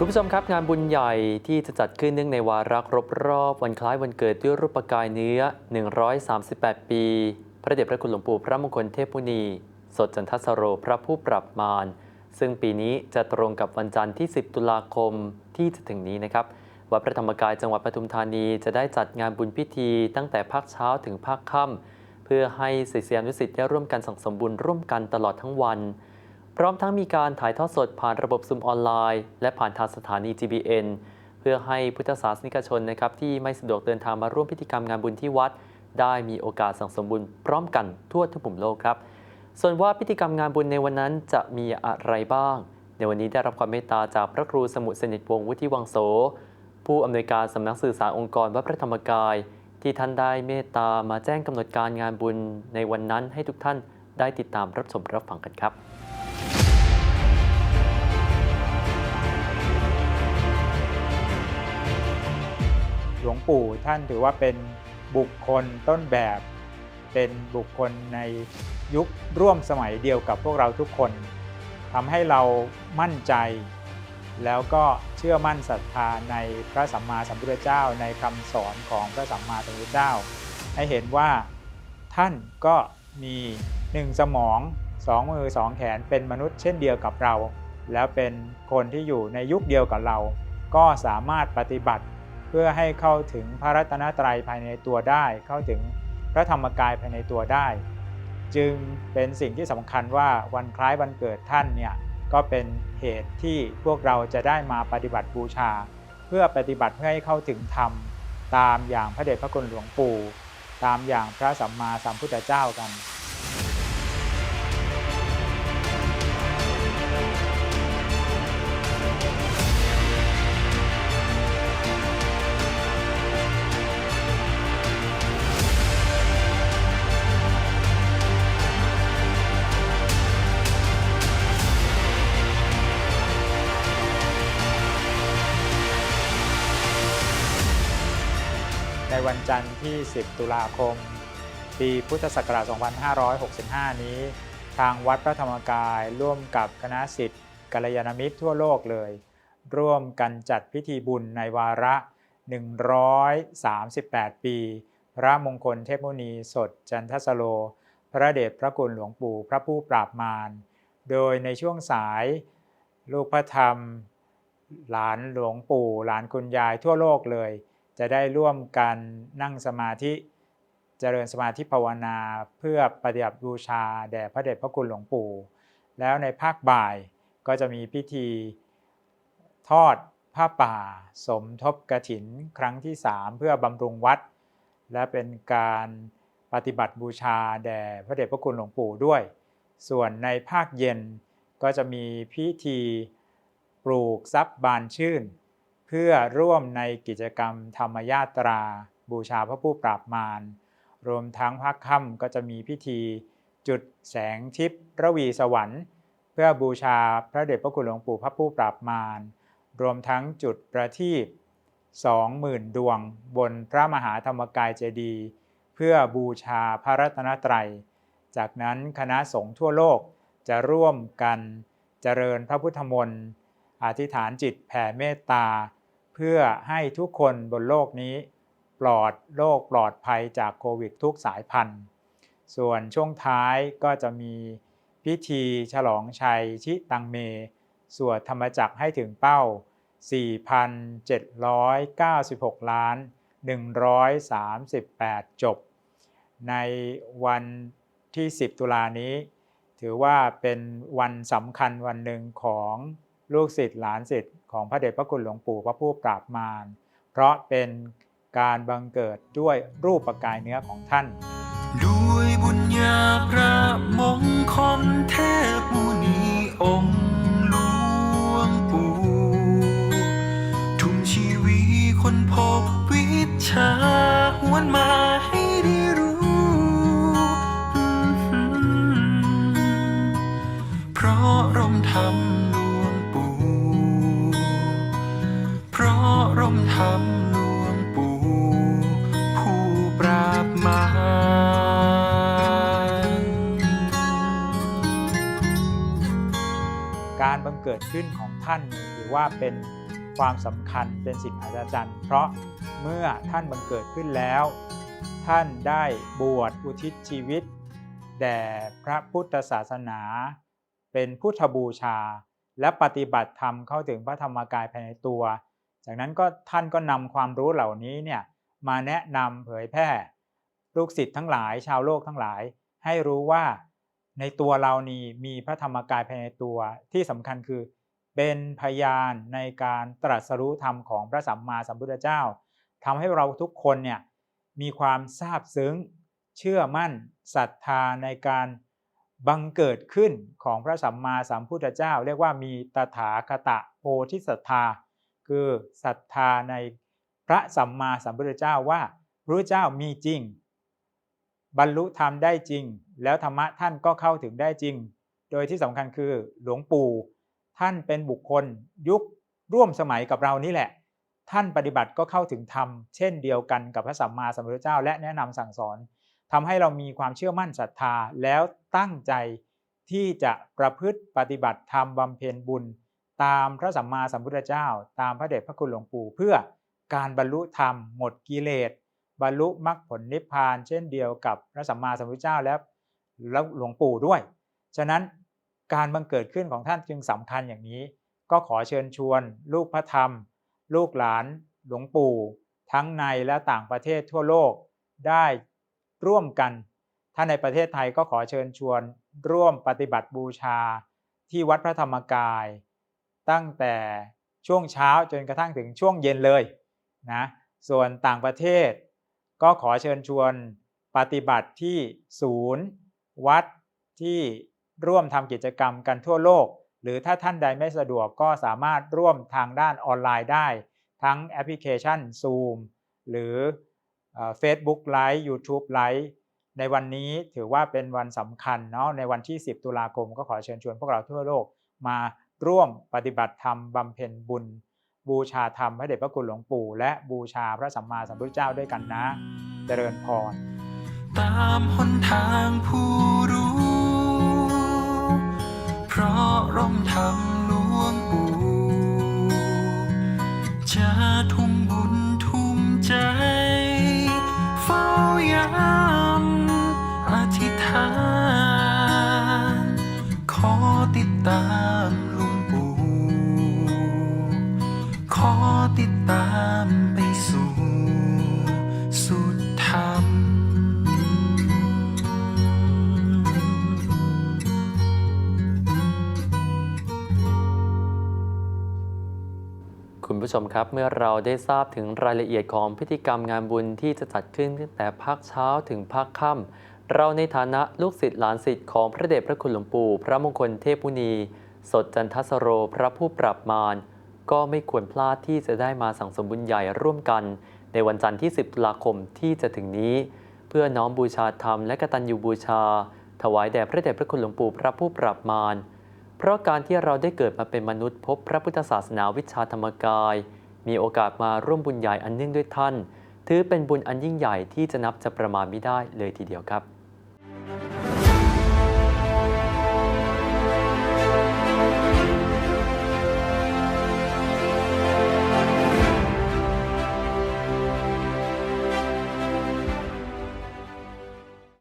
คุณผู้ชมครับงานบุญใหญ่ที่จะจัดขึ้นเนื่องในวาระครบรอบ วันคล้ายวันเกิดด้วยรูปกายเนื้อ 138 ปี พระเดชพระคุณหลวงปู่พระมงคลเทพมุนี สดจันทสโรพระผู้ปรับมารซึ่งปีนี้จะตรงกับวันจันทร์ที่ 10 ตุลาคมที่จะถึงนี้นะครับวัดพระธรรมกายจังหวัดปทุมธานีจะได้จัดงานบุญพิธีตั้งแต่ภาคเช้าถึงภาคค่ำเพื่อให้ศิษยานุศิษย์ได้ร่วมกันสังสมบุญร่วมกันตลอดทั้งวัน พร้อมทั้งมีการถ่ายทอดสดผ่านระบบซูมออนไลน์ และผ่านทางสถานี GBN เพื่อให้พุทธศาสนิกชนนะครับที่ไม่สะดวกเดินทางมาร่วมพิธีกรรมงานบุญที่วัด ได้มีโอกาสสังสมบุญพร้อมกันทั่วทุกมุมโลกครับ ส่วนว่าพิธีกรรมงานบุญในวันนั้นจะมีอะไรบ้าง ในวันนี้ได้รับความเมตตาจากพระครูสมุทรสนิทวงศ์วุฒิวังโส ผู้อำนวยการสำนักสื่อสารองค์กรวัดพระธรรมกาย ที่ท่านได้เมตตามาแจ้งกำหนดการงานบุญในวันนั้นให้ทุกท่านได้ติดตามรับชมรับฟังกันครับ หลวงปู่ท่านถือว่าเป็นบุคคลต้นแบบ เป็นบุคคลในยุคร่วมสมัยเดียวกับพวกเราทุกคนทำให้เรามั่นใจ แล้วก็เชื่อมั่นศรัทธาในพระสัมมาสัมพุทธเจ้าในคำสอนของพระสัมมาสัมพุทธเจ้า ให้เห็นว่าท่านก็มีหนึ่งสมองสองมือสองแขนเป็นมนุษย์เช่นเดียวกับเรา แล้วเป็นคนที่อยู่ในยุคเดียวกับเรา ก็สามารถปฏิบัติ เพื่อให้เข้าถึงพระรัตนตรัยภายในตัวได้ เข้าถึงพระธรรมกายภายในตัวได้ จึงเป็นสิ่งที่สำคัญว่าวันคล้ายวันเกิดท่านเนี่ยก็เป็นเหตุที่พวกเราจะได้มาปฏิบัติบูชา เพื่อปฏิบัติเพื่อให้เข้าถึงธรรม ตามอย่างพระเดชพระคุณหลวงปู่ ตามอย่างพระสัมมาสัมพุทธเจ้ากัน วันจันทร์ที่ 10 ตุลาคม ปีพุทธศักราช 2565 นี้ ทางวัดพระธรรมกายร่วมกับคณะสิทธิ์กัลยาณมิตรทั่วโลกเลย ร่วมกันจัดพิธีบุญในวาระ 138 ปี พระมงคลเทพมุนีสดจันทสโล พระเดชพระคุณหลวงปู่พระผู้ปราบมาร โดยในช่วงสายลูกพระธรรม หลานหลวงปู่ หลานคุณยายทั่วโลกเลย จะได้ร่วมกันนั่งสมาธิเจริญสมาธิภาวนาเพื่อปฏิบัติบูชาแด่พระเดชพระคุณหลวงปู่ แล้วในภาคบ่ายก็จะมีพิธีทอดผ้าป่า สมทบกระถินครั้งที่ 3 เพื่อบำรุงวัด และเป็นการปฏิบัติบูชาแด่พระเดชพระคุณหลวงปู่ด้วย ส่วนในภาคเย็นก็จะมีพิธีปลูกทรัพย์บานชื่น เพื่อร่วมในกิจกรรมธรรมยาตรา บูชาพระผู้ปราบมาร รวมทั้งภาคค่ำก็จะมีพิธี จุดแสงทิพย์ระวีสวรรค์ เพื่อบูชาพระเดชพระคุณหลวงปู่พระผู้ปราบมาร รวมทั้งจุดประทีป20,000 ดวงบนพระมหาธรรมกายเจดีย์เพื่อบูชาพระรัตนตรัย จากนั้นคณะสงฆ์ทั่วโลกจะร่วมกันเจริญพระพุทธมนต์อธิษฐานจิตแผ่เมตตา เพื่อให้ทุกคนบนโลกนี้ ปลอดโรคปลอดภัยจากโควิดทุกสายพันธุ์ ส่วนช่วงท้ายก็จะมีพิธีฉลองชัยชิตังเม สวดธรรมจักให้ถึงเป้า 4,796 ล้าน 138 จบ ในวันที่ 10 ตุลานี้ ถือว่าเป็นวันสำคัญวันหนึ่งของ ลูกศิษย์หลานศิษย์ของพระเดชพระคุณหลวงปู่พระผู้ปราบมาร เพราะเป็นการบังเกิดด้วยรูปปกายเนื้อของท่าน ด้วยบุญญาพระมงคลเทพมุนีองค์หลวงปู่ทุ่มชีวิตคนพบวิชาหวนมา การบังเกิดขึ้นของท่านถือว่าเป็นความสำคัญเป็นสิ่งอัศจรรย์ เพราะเมื่อท่านบังเกิดขึ้นแล้ว ท่านได้บวชอุทิศชีวิต แด่พระพุทธศาสนา เป็นพุทธบูชา และปฏิบัติธรรมเข้าถึงพระธรรมกายภายในตัว จากนั้นก็ท่านก็นำความรู้เหล่านี้เนี่ยมาแนะนำเผยแพร่ลูกศิษย์ทั้งหลาย ชาวโลกทั้งหลาย ให้รู้ว่า ในตัวเรานี่มีพระธรรมกายภายในตัวที่สำคัญคือ เป็นพยานในการตรัสรู้ธรรมของพระสัมมาสัมพุทธเจ้าทำให้เราทุกคนเนี่ยมีความซาบซึ้ง เชื่อมั่นศรัทธาในการบังเกิดขึ้นของพระสัมมาสัมพุทธเจ้า เรียกว่ามีตถาคตโพธิศรัทธา คือศรัทธาในพระสัมมาสัมพุทธเจ้าว่าพระเจ้ามีจริง บรรลุธรรมได้จริง แล้วธรรมะท่านก็เข้าถึงได้จริง โดยที่สำคัญคือหลวงปู่ท่านเป็นบุคคลยุคร่วมสมัยกับเรานี่แหละ ท่านปฏิบัติก็เข้าถึงธรรมเช่นเดียวกันกับพระสัมมาสัมพุทธเจ้า และแนะนำสั่งสอนทำให้เรามีความเชื่อมั่นศรัทธาแล้วตั้งใจที่จะประพฤติปฏิบัติธรรมบำเพ็ญบุญ ตามพระสัมมาสัมพุทธเจ้า ตามพระเดชพระคุณหลวงปู่เพื่อการบรรลุธรรมหมดกิเลสบรรลุมรรคผลนิพพาน เช่นเดียวกับพระสัมมาสัมพุทธเจ้าและ แล้วหลวงปู่ด้วย ฉะนั้นการบังเกิดขึ้นของท่านจึงสำคัญอย่างนี้ ก็ขอเชิญชวน ลูกพระธรรม ลูกหลาน หลวงปู่ ทั้งในและต่างประเทศทั่วโลกได้ร่วมกัน ถ้าในประเทศไทยก็ขอเชิญชวน ร่วมปฏิบัติบูชา ที่วัดพระธรรมกาย ตั้งแต่ช่วงเช้าจนกระทั่งถึงช่วงเย็นเลยนะส่วนต่างประเทศ ก็ขอเชิญชวนปฏิบัติที่ศูนย์ วัดที่ร่วมทำกิจกรรมกันทั่วโลก หรือถ้าท่านใดไม่สะดวกก็สามารถร่วมทางด้านออนไลน์ได้ ทั้งแอปพลิเคชัน Zoom หรือเอ่อ Facebook Live YouTube Live ในวันนี้ถือว่าเป็นวันสำคัญเนาะในวันที่ 10 ตุลาคมก็ขอเชิญชวนพวกเราทั่วโลกมาร่วมปฏิบัติธรรมบำเพ็ญบุญ บูชาธรรมพระเดชพระคุณหลวงปู่ และบูชาพระสัมมาสัมพุทธเจ้าด้วยกันนะ เจริญพร ตามหนทางผู้รู้ เพราะร่มธรรมหลวงปู่จะทุ่มบุญทุ่มใจ เฝ้ายามอธิษฐาน ขอติดตามหลวงปู่ขอติดตาม ผู้ชมครับ เมื่อเราได้ทราบถึงรายละเอียดของพิธีกรรมงานบุญที่จะจัดขึ้นตั้งแต่ภาคเช้าถึงภาคค่ำเราในฐานะลูกศิษย์หลานศิษย์ของพระเดชพระคุณหลวงปู่ พระมงคลเทพมุนีสดจันทสโรพระผู้ปรับมารก็ไม่ควรพลาดที่จะได้มาสั่งสมบุญใหญ่ร่วมกัน ในวันจันทร์ที่ 10 ตุลาคมที่จะถึงนี้ เพื่อน้อมบูชาธรรมและกตัญญูบูชา ถวายแด่พระเดชพระคุณหลวงปู่พระผู้ปรับมาร เพราะการที่เราได้เกิดมาเป็นมนุษย์พบพระพุทธศาสนาวิชาธรรมกาย มีโอกาสมาร่วมบุญใหญ่อันเนื่องด้วยท่าน ถือเป็นบุญอันยิ่งใหญ่ที่จะนับจะประมาณไม่ได้เลยทีเดียวครับ